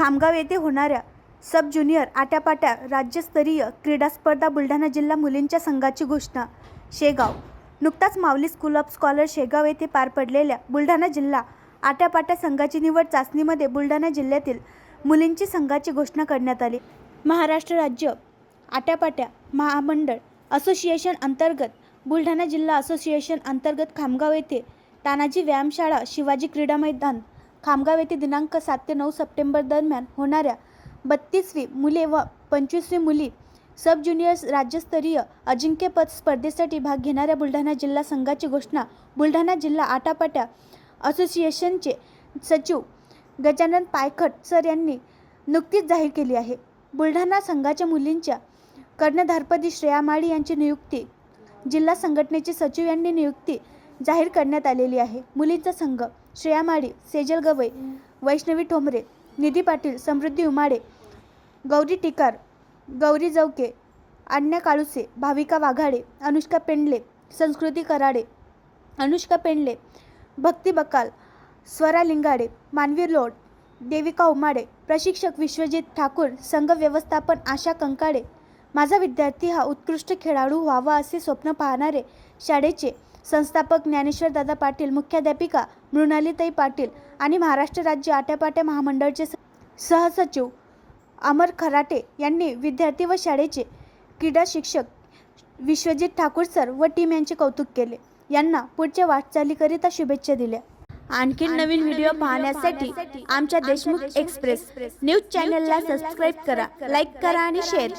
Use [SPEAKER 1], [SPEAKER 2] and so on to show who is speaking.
[SPEAKER 1] खामगाव येथे होणाऱ्या सब ज्युनियर आट्यापाट्या राज्यस्तरीय क्रीडा स्पर्धा बुलढाणा जिल्हा मुलींच्या संघाची घोषणा. शेगाव. नुकताच Mauli school of scholar Shegaon येथे पार पडलेल्या बुलढाणा जिल्हा आट्यापाट्या संघाची निवड चाचणीमध्ये बुलढाणा जिल्ह्यातील मुलींची संघाची घोषणा करण्यात आली. महाराष्ट्र राज्य आट्यापाट्या महामंडळ असोसिएशन अंतर्गत बुलढाणा जिल्हा असोसिएशन अंतर्गत खामगाव येथे तानाजी व्यायामशाळा शिवाजी क्रीडा मैदान खामगाव येथे दिनांक सात ते नऊ सप्टेंबर दरम्यान होणाऱ्या बत्तीसवी मुले व पंचवीसवी मुली सब ज्युनियर राज्यस्तरीय अजिंक्यपद स्पर्धेसाठी भाग घेणाऱ्या बुलढाणा जिल्हा संघाची घोषणा. बुलढाणा जिल्हा आटापाट्या असोसिएशनचे सचिव गजानन पायखट सर यांनी नुकतीच जाहीर केली आहे. बुलढाणा संघाच्या मुलींच्या कर्णधारपदी श्रेया माळी यांची नियुक्ती जिल्हा संघटनेचे सचिव यांनी नियुक्ती जाहीर करण्यात आलेली आहे. मुलींचा संघ श्रेया माळी सेजल गवई वैष्णवी ठोंबरे निधी पाटील समृद्धी उमाडे गौरी टिकार गौरी जवके अन्या काळुसे भाविका वाघाडे अनुष्का पेंडले संस्कृती कराडे अनुष्का पेंडले भक्ती बकाल स्वरा लिंगाडे मानवी लोड देविका उमाडे प्रशिक्षक विश्वजित ठाकूर संघ व्यवस्थापन आशा कंकाडे माझा विद्यार्थी हा उत्कृष्ट खेळाडू व्हावा असे स्वप्न पाहणारे शाळेचे संस्थापक ज्ञानेश्वर दादा पाटील मुख्याध्यापिका मृणालीताई पाटील आणि महाराष्ट्र राज्य आट्यापाट्या महामंडळचे सहसचिव अमर खराटे यांनी विद्यार्थी व शाळेचे क्रीडा शिक्षक विश्वजित ठाकूर सर व टीम यांचे कौतुक केले. यांना पुढच्या वाटचालीकरिता शुभेच्छा दिल्या. आणखीन नवीन व्हिडिओ पाहण्यासाठी आमच्या देशमुख एक्सप्रेस न्यूज चॅनलला सबस्क्राईब करा लाईक करा आणि शेअर करा.